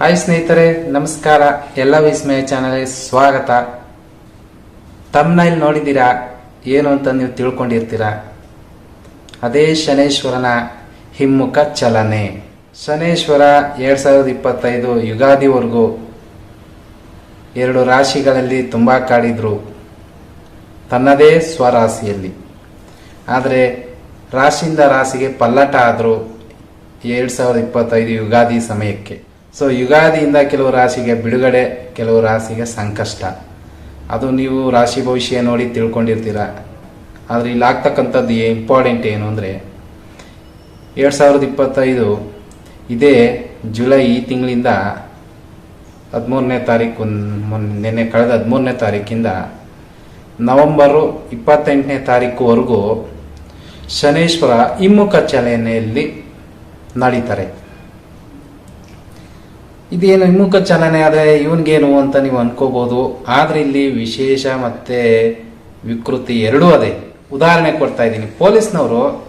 Hi ಸ್ನೇಹಿತರೆ, ನಮಸ್ಕಾರ. ಎಲ್ಲ ವಿಸ್ಮಯ ಚಾನಲ್ಗೆ ಸ್ವಾಗತ. ತಮ್ನೈಲ್ ನೋಡಿದ್ದೀರಾ? ಏನು ಅಂತ ನೀವು ತಿಳ್ಕೊಂಡಿರ್ತೀರಾ? ಅದೇ ಶನೇಶ್ವರನ ಹಿಮ್ಮುಖ ಚಲನೆ. ಶನೇಶ್ವರ ಎರಡು ಸಾವಿರದ ಇಪ್ಪತ್ತೈದು ಯುಗಾದಿವರೆಗೂ ಎರಡು ರಾಶಿಗಳಲ್ಲಿ ತುಂಬ ಕಾಡಿದ್ರು. ತನ್ನದೇ ಸ್ವರಾಶಿಯಲ್ಲಿ. ಆದರೆ ರಾಶಿಯಿಂದ ರಾಶಿಗೆ ಪಲ್ಲಟ ಆದರು ಎರಡು ಸಾವಿರದ ಇಪ್ಪತ್ತೈದು ಯುಗಾದಿ ಸಮಯಕ್ಕೆ. ಸೊ ಯುಗಾದಿಯಿಂದ ಕೆಲವು ರಾಶಿಗೆ ಬಿಡುಗಡೆ, ಕೆಲವು ರಾಶಿಗೆ ಸಂಕಷ್ಟ. ಅದು ನೀವು ರಾಶಿ ಭವಿಷ್ಯ ನೋಡಿ ತಿಳ್ಕೊಂಡಿರ್ತೀರ? ಆದರೆ ಇಲ್ಲಿ ಆಗ್ತಕ್ಕಂಥದ್ದು ಇಂಪಾರ್ಟೆಂಟ್ ಏನು ಅಂದರೆ, ಎರಡು ಸಾವಿರದ ಇಪ್ಪತ್ತೈದು ಇದೇ ಜುಲೈ ಈ ತಿಂಗಳಿಂದ ಹದಿಮೂರನೇ ತಾರೀಕು ನಿನ್ನೆ ಕಳೆದ ಹದಿಮೂರನೇ ತಾರೀಕಿಂದ ನವಂಬರು ಇಪ್ಪತ್ತೆಂಟನೇ ತಾರೀಕುವರೆಗೂ ಶನೇಶ್ವರ ಹಿಮ್ಮುಖ ಚಲನೆಯಲ್ಲಿ ನಡೀತಾರೆ. ಇದೇನು ಹಿಮ್ಮುಖ ಚಲನೆ ಆದರೆ ಇವನ್ಗೇನು ಅಂತ ನೀವು ಅನ್ಕೋಬಹುದು ಆದ್ರೆ ಇಲ್ಲಿ ವಿಶೇಷ ಮತ್ತೆ ವಿಕೃತಿ ಎರಡೂ ಅದೇ. ಉದಾಹರಣೆ ಕೊಡ್ತಾ ಇದ್ದೀನಿ. ಪೊಲೀಸ್ನವರು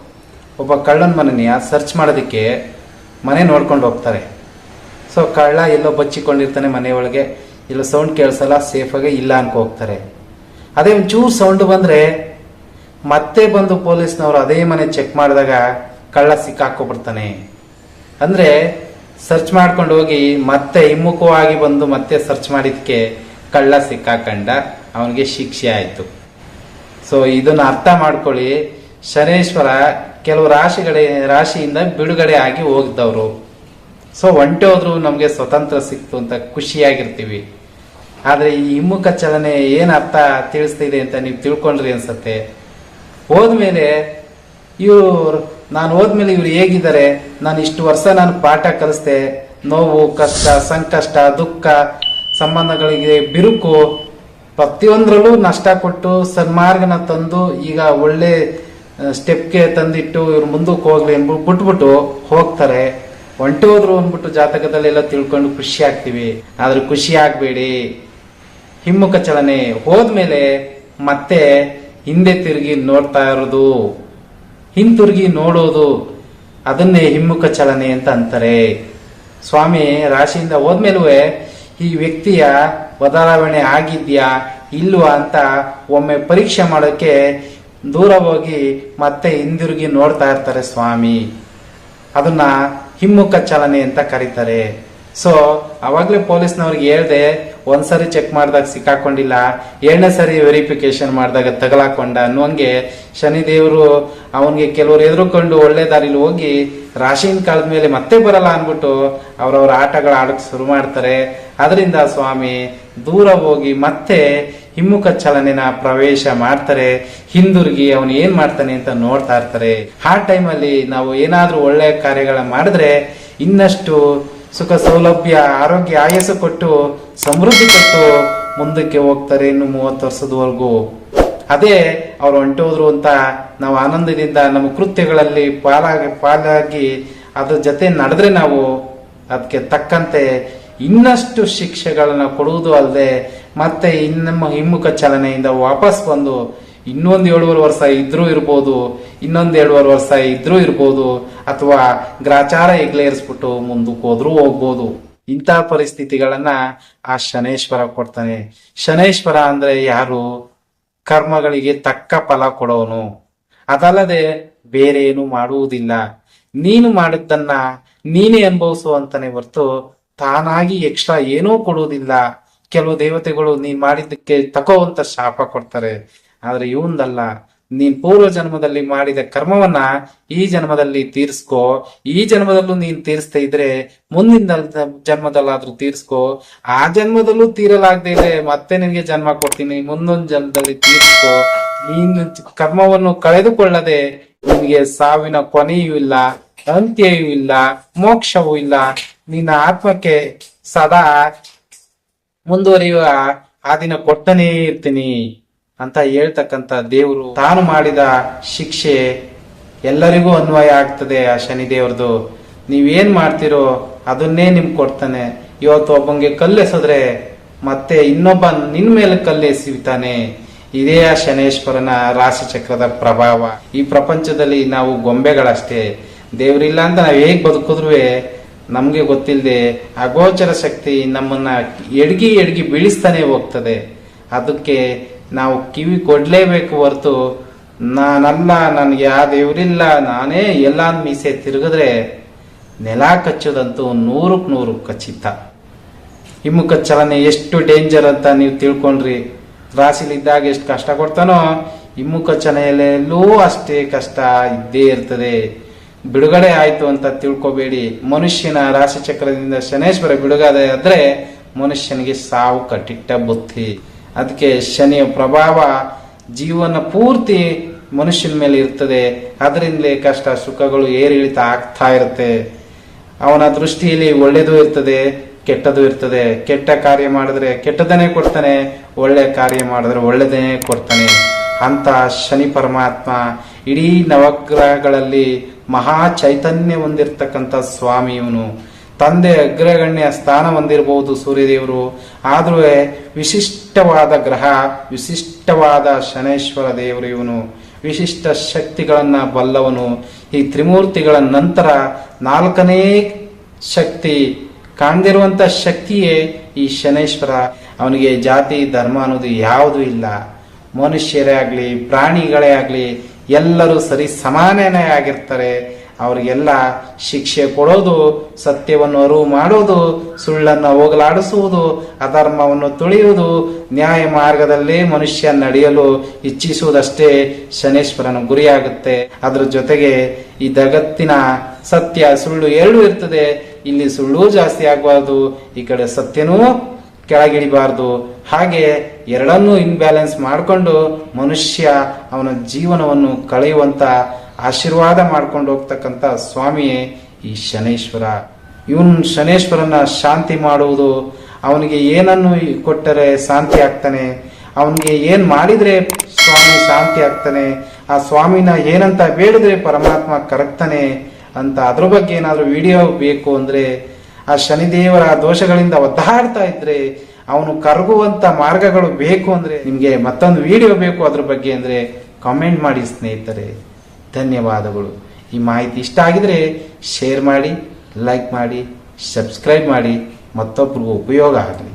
ಒಬ್ಬ ಕಳ್ಳನ ಮನೆಯ ಸರ್ಚ್ ಮಾಡೋದಕ್ಕೆ ಮನೆ ನೋಡ್ಕೊಂಡು ಹೋಗ್ತಾರೆ. ಸೊ ಕಳ್ಳ ಎಲ್ಲೋ ಬಚ್ಚಿಕೊಂಡಿರ್ತಾನೆ ಮನೆಯೊಳಗೆ ಇಲ್ಲ ಸೌಂಡ್ ಕೇಳಿಸಲ್ಲ ಸೇಫಾಗಿ ಇಲ್ಲ ಅನ್ಕೊ ಹೋಗ್ತಾರೆ. ಅದೇ ಒಂಚೂರು ಸೌಂಡ್ ಬಂದ್ರೆ ಮತ್ತೆ ಬಂದು ಪೊಲೀಸ್ನವರು ಅದೇ ಮನೆ ಚೆಕ್ ಮಾಡಿದಾಗ ಕಳ್ಳ ಸಿಕ್ಕಾಕೊಬಿಡ್ತಾನೆ ಅಂದ್ರೆ ಸರ್ಚ್ ಮಾಡ್ಕೊಂಡು ಹೋಗಿ ಮತ್ತೆ ಹಿಮ್ಮುಖವಾಗಿ ಬಂದು ಮತ್ತೆ ಸರ್ಚ್ ಮಾಡಿದಕ್ಕೆ ಕಳ್ಳ ಸಿಕ್ಕಾಕಂಡ ಅವನಿಗೆ ಶಿಕ್ಷೆ ಆಯ್ತು. ಸೊ ಇದನ್ನು ಅರ್ಥ ಮಾಡ್ಕೊಳ್ಳಿ. ಶನೇಶ್ವರ ಕೆಲವು ರಾಶಿಗಳೇ, ರಾಶಿಯಿಂದ ಬಿಡುಗಡೆ ಆಗಿ ಹೋಗಿದ್ದವರು ಸೊ ಒಂಟೆ ಹೋದ್ರು ನಮಗೆ ಸ್ವತಂತ್ರ ಸಿಕ್ತು ಅಂತ ಖುಷಿಯಾಗಿರ್ತೀವಿ. ಆದರೆ ಈ ಹಿಮ್ಮುಖ ಚಲನೆ ಏನು ಅರ್ಥ ತಿಳಿಸ್ತಿದೆ ಅಂತ ನೀವು ತಿಳ್ಕೊಂಡ್ರಿ ಅನ್ಸತ್ತೆ. ಹೋದ್ಮೇಲೆ ಇವ್ರು ನಾನು ಹೋದ್ಮೇಲೆ ಇವ್ರು ಹೇಗಿದ್ದಾರೆ, ನಾನು ಇಷ್ಟು ವರ್ಷ ನಾನು ಪಾಠ ಕಲಿಸ್ದೆ, ನೋವು, ಕಷ್ಟ, ಸಂಕಷ್ಟ, ದುಃಖ, ಸಂಬಂಧಗಳಿಗೆ ಬಿರುಕು, ಪ್ರತಿಯೊಂದರಲ್ಲೂ ನಷ್ಟ ಕೊಟ್ಟು ಸನ್ಮಾರ್ಗನ ತಂದು ಈಗ ಒಳ್ಳೆ ಸ್ಟೆಪ್ಗೆ ತಂದಿಟ್ಟು ಇವ್ರು ಮುಂದಕ್ಕೆ ಹೋಗ್ಲಿ ಅಂದ್ಬಿಟ್ಟು ಬಿಟ್ಬಿಟ್ಟು ಹೋಗ್ತಾರೆ. ಹೊಂಟು ಹೋದ್ರು ಅಂದ್ಬಿಟ್ಟು ಜಾತಕದಲ್ಲೆಲ್ಲ ತಿಳ್ಕೊಂಡು ಖುಷಿ ಆಗ್ತೀವಿ. ಆದ್ರೆ ಖುಷಿ ಆಗಬೇಡಿ. ಹಿಮ್ಮುಖ ಚಲನೆ ಹೋದ್ಮೇಲೆ ಮತ್ತೆ ಹಿಂದೆ ತಿರುಗಿ ನೋಡ್ತಾ ಇರೋದು. ಹಿಂತಿರುಗಿ ನೋಡೋದು ಅದನ್ನೇ ಹಿಮ್ಮುಖ ಚಲನೆ ಅಂತ ಅಂತಾರೆ. ಸ್ವಾಮಿ ರಾಶಿಯಿಂದ ಹೋದ್ಮೇಲೂ ಈ ವ್ಯಕ್ತಿಯ ಬದಲಾವಣೆ ಆಗಿದ್ಯಾ, ಇಲ್ವಾ ಅಂತ ಒಮ್ಮೆ ಪರೀಕ್ಷೆ ಮಾಡೋಕ್ಕೆ ದೂರ ಹೋಗಿ ಮತ್ತೆ ಹಿಂದಿರುಗಿ ನೋಡ್ತಾ ಇರ್ತಾರೆ ಸ್ವಾಮಿ. ಅದನ್ನ ಹಿಮ್ಮುಖ ಚಲನೆ ಅಂತ ಕರೀತಾರೆ. ಸೊ ಅವಾಗಲೇ ಪೊಲೀಸ್ನವ್ರಿಗೆ ಹೇಳ್ದೆ, ಒಂದ್ಸರಿ ಚೆಕ್ ಮಾಡಿದಾಗ ಸಿಕ್ಕಾಕೊಂಡಿಲ್ಲ, ಎರಡನೇ ಸರಿ ವೆರಿಫಿಕೇಶನ್ ಮಾಡಿದಾಗ ತಗಲಾಕೊಂಡ ಅನ್ನುವಂಗೆ ಶನಿದೇವರು ಅವನಿಗೆ ಕೆಲವರು ಎದುರುಕೊಂಡು ಒಳ್ಳೆ ದಾರಿಲಿ ಹೋಗಿ ರಾಶಿನ ಕಾಲದ ಮೇಲೆ ಮತ್ತೆ ಬರಲ್ಲ ಅಂದ್ಬಿಟ್ಟು ಅವರವ್ರ ಆಟಗಳು ಆಡೋಕೆ ಶುರು ಮಾಡ್ತಾರೆ. ಅದರಿಂದ ಸ್ವಾಮಿ, ದೂರ ಹೋಗಿ ಮತ್ತೆ ಹಿಮ್ಮುಖ ಚಲನೆನ ಪ್ರವೇಶ ಮಾಡ್ತಾರೆ. ಹಿಂದಿರುಗಿ ಅವನು ಏನ್ ಮಾಡ್ತಾನೆ ಅಂತ ನೋಡ್ತಾ ಇರ್ತಾರೆ. ಆ ಟೈಮಲ್ಲಿ ನಾವು ಏನಾದರೂ ಒಳ್ಳೆಯ ಕಾರ್ಯಗಳ ಮಾಡಿದ್ರೆ ಇನ್ನಷ್ಟು ಸುಖ ಸೌಲಭ್ಯ, ಆರೋಗ್ಯ ಆಯಾಸ ಕೊಟ್ಟು, ಸಮೃದ್ಧಿ ಕೊಟ್ಟು ಮುಂದಕ್ಕೆ ಹೋಗ್ತಾರೆ ಇನ್ನು ಮೂವತ್ತು ವರ್ಷದವರೆಗೂ. ಅದೇ ಅವ್ರು ಹೊಂಟೋದ್ರು ಅಂತ ನಾವು ಆನಂದದಿಂದ ನಮ್ಮ ಕೃತ್ಯಗಳಲ್ಲಿ ಪಾಲಾಗಿ ಪಾಲಾಗಿ ಅದ್ರ ಜೊತೆ ನಡೆದ್ರೆ ನಾವು ಅದಕ್ಕೆ ತಕ್ಕಂತೆ ಇನ್ನಷ್ಟು ಶಿಕ್ಷೆಗಳನ್ನು ಕೊಡುವುದು ಅಲ್ಲದೆ ಮತ್ತೆ ಇನ್ನಮ್ಮ ಹಿಮ್ಮುಖ ಚಲನೆಯಿಂದ ವಾಪಸ್ ಬಂದು ಇನ್ನೊಂದು ಏಳುವರೆ ವರ್ಷ ಇದ್ರೂ ಇರ್ಬೋದು, ಇನ್ನೊಂದು ಏಳುವರೆ ವರ್ಷ ಇದ್ರೂ ಇರ್ಬೋದು, ಅಥವಾ ಗ್ರಾಚಾರ ಎಗ್ಲೇರಿಸ್ಬಿಟ್ಟು ಮುಂದಕ್ಕೆ ಹೋದ್ರೂ ಹೋಗ್ಬೋದು. ಇಂಥ ಪರಿಸ್ಥಿತಿಗಳನ್ನ ಆ ಶನೇಶ್ವರ ಕೊಡ್ತಾನೆ. ಶನೇಶ್ವರ ಅಂದ್ರೆ ಯಾರು? ಕರ್ಮಗಳಿಗೆ ತಕ್ಕ ಫಲ ಕೊಡೋನು. ಅದಲ್ಲದೆ ಬೇರೆ ಏನು ಮಾಡುವುದಿಲ್ಲ. ನೀನು ಮಾಡಿದ್ದನ್ನ ನೀನೇ ಅನುಭವಿಸು ಅಂತಾನೆ ಹೊರ್ತು ತಾನಾಗಿ ಎಕ್ಸ್ಟ್ರಾ ಏನೂ ಕೊಡುವುದಿಲ್ಲ. ಕೆಲವು ದೇವತೆಗಳು ನೀನ್ ಮಾಡಿದ್ದಕ್ಕೆ ತಕೋ ಅಂತ ಶಾಪ ಕೊಡ್ತಾರೆ. ಆದ್ರೆ ಇವಂದಲ್ಲ, ನೀನ್ ಪೂರ್ವ ಜನ್ಮದಲ್ಲಿ ಮಾಡಿದ ಕರ್ಮವನ್ನ ಈ ಜನ್ಮದಲ್ಲಿ ತೀರ್ಸ್ಕೋ, ಈ ಜನ್ಮದಲ್ಲೂ ನೀನ್ ತೀರಿಸ್ತಾ ಇದ್ರೆ ಮುಂದಿನ ಜನ್ಮದಲ್ಲಾದ್ರೂ ತೀರ್ಸ್ಕೋ, ಆ ಜನ್ಮದಲ್ಲೂ ತೀರಲಾಗದೆ ಇದ್ರೆ ಮತ್ತೆ ನಿನಗೆ ಜನ್ಮ ಕೊಡ್ತೀನಿ, ಮುಂದೊಂದು ಜನ್ಮದಲ್ಲಿ ತೀರ್ಸ್ಕೋ. ನೀನು ಕರ್ಮವನ್ನು ಕಳೆದುಕೊಳ್ಳದೆ ನಿನ್ಗೆ ಸಾವಿನ ಕೊನೆಯೂ ಇಲ್ಲ ಅಂತ್ಯವೂ ಇಲ್ಲ, ಮೋಕ್ಷವೂ ಇಲ್ಲ. ನಿನ್ನ ಆತ್ಮಕ್ಕೆ ಸದಾ ಮುಂದುವರಿಯುವ ಆ ದಿನ ಕೊಡ್ತಾನೇ ಇರ್ತೀನಿ. ಅಂತ ಹೇಳ್ತಕ್ಕಂತ ದೇವರು ತಾನು ಮಾಡಿದ ಶಿಕ್ಷೆ ಎಲ್ಲರಿಗೂ ಅನ್ವಯ ಆಗ್ತದೆ ಆ ಶನಿ ದೇವರದು. ನೀವೇನ್ ಮಾಡ್ತಿರೋ ಅದನ್ನೇ ನಿಮ್ಗೆ ಕೊಡ್ತಾನೆ. ಇವತ್ತು ಒಬ್ಬಂಗೆ ಕಲ್ಲೆಸಿದ್ರೆ ಮತ್ತೆ ಇನ್ನೊಬ್ಬ ನಿನ್ ಮೇಲೆ ಕಲ್ಲೆಸಿತಾನೆ ಇದೇ ಆ ಶನೇಶ್ವರನ ರಾಶಿ ಚಕ್ರದ ಪ್ರಭಾವ. ಈ ಪ್ರಪಂಚದಲ್ಲಿ ನಾವು ಗೊಂಬೆಗಳಷ್ಟೇ. ದೇವರಿಲ್ಲ ಅಂತ ನಾವ್ ಹೇಗ್ ಬದುಕಿದ್ರು ನಮಗೆ ಗೊತ್ತಿಲ್ಲದೆ ಅಗೋಚರ ಶಕ್ತಿ ನಮ್ಮನ್ನ ಎಡ್ಗಿ ಎಡ್ಗಿ ಬೀಳಿಸ್ತಾನೆ ಹೋಗ್ತದೆ. ಅದಕ್ಕೆ ನಾವು ಕಿವಿ ಕೊಡ್ಲೇಬೇಕು ಹೊರತು ನಾನಲ್ಲ ನನಗೆ ಆ ದೇವರಿಲ್ಲ, ನಾನೇ ಎಲ್ಲ ಮೀಸೆ ತಿರುಗಿದ್ರೆ ನೆಲ ಕಚ್ಚೋದಂತೂ ನೂರಕ್ಕೆ ನೂರು ಖಚಿತ. ಹಿಮ್ಮುಖ ಚಲನೆ ಎಷ್ಟು ಡೇಂಜರ್ ಅಂತ ನೀವು ತಿಳ್ಕೊಂಡ್ರಿ. ರಾಶಿಲಿದ್ದಾಗ ಎಷ್ಟು ಕಷ್ಟ ಕೊಡ್ತಾನೋ ಹಿಮ್ಮುಖ ಚಲನೆಯಲ್ಲೂ ಅಷ್ಟೇ ಕಷ್ಟ ಇದ್ದೇ ಇರ್ತದೆ. ಬಿಡುಗಡೆ ಆಯಿತು ಅಂತ ತಿಳ್ಕೊಬೇಡಿ. ಮನುಷ್ಯನ ರಾಶಿ ಚಕ್ರದಿಂದ ಶನೇಶ್ವರ ಬಿಡುಗಡೆ ಆದ್ರೆ ಮನುಷ್ಯನಿಗೆ ಸಾವು ಕಟ್ಟಿಟ್ಟ ಬುತ್ತಿ ಅದಕ್ಕೆ ಶನಿಯ ಪ್ರಭಾವ ಜೀವನ ಪೂರ್ತಿ ಮನುಷ್ಯನ ಮೇಲೆ ಇರ್ತದೆ. ಅದರಿಂದಲೇ ಕಷ್ಟ ಸುಖಗಳು ಏರಿಳಿತ ಆಗ್ತಾ ಇರುತ್ತೆ. ಅವನ ದೃಷ್ಟಿಯಲ್ಲಿ ಒಳ್ಳೆಯದು ಇರ್ತದೆ, ಕೆಟ್ಟದು ಇರ್ತದೆ. ಕೆಟ್ಟ ಕಾರ್ಯ ಮಾಡಿದ್ರೆ ಕೆಟ್ಟದನ್ನೇ ಕೊಡ್ತಾನೆ, ಒಳ್ಳೆ ಕಾರ್ಯ ಮಾಡಿದ್ರೆ ಒಳ್ಳೆದನ್ನೇ ಕೊಡ್ತಾನೆ. ಅಂತ ಶನಿ ಪರಮಾತ್ಮ ಇಡೀ ನವಗ್ರಹಗಳಲ್ಲಿ ಮಹಾ ಚೈತನ್ಯ ಹೊಂದಿರತಕ್ಕಂಥ ಸ್ವಾಮಿ ಇವನು ತಂದೆ ಅಗ್ರಗಣ್ಯ ಸ್ಥಾನ ಹೊಂದಿರಬಹುದು ಸೂರ್ಯದೇವರು. ಆದರೂ ವಿಶಿಷ್ಟವಾದ ಗ್ರಹ, ವಿಶಿಷ್ಟವಾದ ಶನೇಶ್ವರ ದೇವರು ಇವನು. ವಿಶಿಷ್ಟ ಶಕ್ತಿಗಳನ್ನ ಬಲ್ಲವನು. ಈ ತ್ರಿಮೂರ್ತಿಗಳ ನಂತರ ನಾಲ್ಕನೇ ಶಕ್ತಿ ಕಾಣದಿರುವಂತ ಶಕ್ತಿಯೇ ಈ ಶನೇಶ್ವರ. ಅವನಿಗೆ ಜಾತಿ, ಧರ್ಮ ಅನ್ನೋದು ಯಾವುದೂ ಇಲ್ಲ. ಮನುಷ್ಯರೇ ಆಗಲಿ, ಪ್ರಾಣಿಗಳೇ ಆಗಲಿ, ಎಲ್ಲರೂ ಸರಿ ಸಮಾನನೇ ಆಗಿರ್ತಾರೆ. ಅವರಿಗೆಲ್ಲ ಶಿಕ್ಷೆ ಕೊಡೋದು, ಸತ್ಯವನ್ನು ಅರಿವು ಮಾಡೋದು, ಸುಳ್ಳನ್ನು ಹೋಗಲಾಡಿಸುವುದು, ಅಧರ್ಮವನ್ನು ತುಳಿಯುವುದು, ನ್ಯಾಯ ಮಾರ್ಗದಲ್ಲಿ ಮನುಷ್ಯ ನಡೆಯಲು ಇಚ್ಛಿಸುವುದಷ್ಟೇ ಶನೇಶ್ವರನ ಗುರಿಯಾಗುತ್ತೆ. ಅದರ ಜೊತೆಗೆ ಈ ಜಗತ್ತಿನ ಸತ್ಯ ಸುಳ್ಳು ಎರಡೂ ಇರ್ತದೆ. ಇಲ್ಲಿ ಸುಳ್ಳು ಜಾಸ್ತಿ ಆಗಬಾರ್ದು, ಈ ಕಡೆ ಸತ್ಯನೂ ಕೆಳಗಿಳಿಬಾರ್ದು. ಹಾಗೆ ಎರಡನ್ನೂ ಇನ್ಬ್ಯಾಲೆನ್ಸ್ ಮಾಡಿಕೊಂಡು ಮನುಷ್ಯ ಅವನ ಜೀವನವನ್ನು ಕಳೆಯುವಂತ ಆಶೀರ್ವಾದ ಮಾಡ್ಕೊಂಡು ಹೋಗ್ತಕ್ಕಂಥ ಸ್ವಾಮಿಯೇ ಈ ಶನೇಶ್ವರ. ಇವನ್ ಶನೇಶ್ವರನ ಶಾಂತಿ ಮಾಡುವುದು, ಅವನಿಗೆ ಏನನ್ನು ಕೊಟ್ಟರೆ ಶಾಂತಿ ಆಗ್ತಾನೆ, ಅವನಿಗೆ ಏನು ಮಾಡಿದ್ರೆ ಸ್ವಾಮಿ ಶಾಂತಿ ಆಗ್ತಾನೆ, ಆ ಸ್ವಾಮಿನ ಏನಂತ ಬೇಡಿದ್ರೆ ಪರಮಾತ್ಮ ಕರಗ್ತಾನೆ ಅಂತ ಅದ್ರ ಬಗ್ಗೆ ಏನಾದರೂ ವಿಡಿಯೋ ಬೇಕು ಅಂದ್ರೆ, ಆ ಶನಿದೇವರ ದೋಷಗಳಿಂದ ಒದ್ದಾಡ್ತಾ ಇದ್ರೆ, ಅವನು ಕರಗುವಂತ ಮಾರ್ಗಗಳು ಬೇಕು ಅಂದ್ರೆ, ನಿಮಗೆ ಮತ್ತೊಂದು ವಿಡಿಯೋ ಬೇಕು ಅದ್ರ ಬಗ್ಗೆ ಅಂದ್ರೆ ಕಾಮೆಂಟ್ ಮಾಡಿ ಸ್ನೇಹಿತರೆ. ಧನ್ಯವಾದಗಳು. ಈ ಮಾಹಿತಿ ಇಷ್ಟ ಆಗಿದ್ರೆ ಶೇರ್ ಮಾಡಿ ಲೈಕ್ ಮಾಡಿ ಸಬ್ಸ್ಕ್ರೈಬ್ ಮಾಡಿ. ಮತ್ತೊಬ್ಬರಿಗೂ ಉಪಯೋಗ ಆಗಲಿ.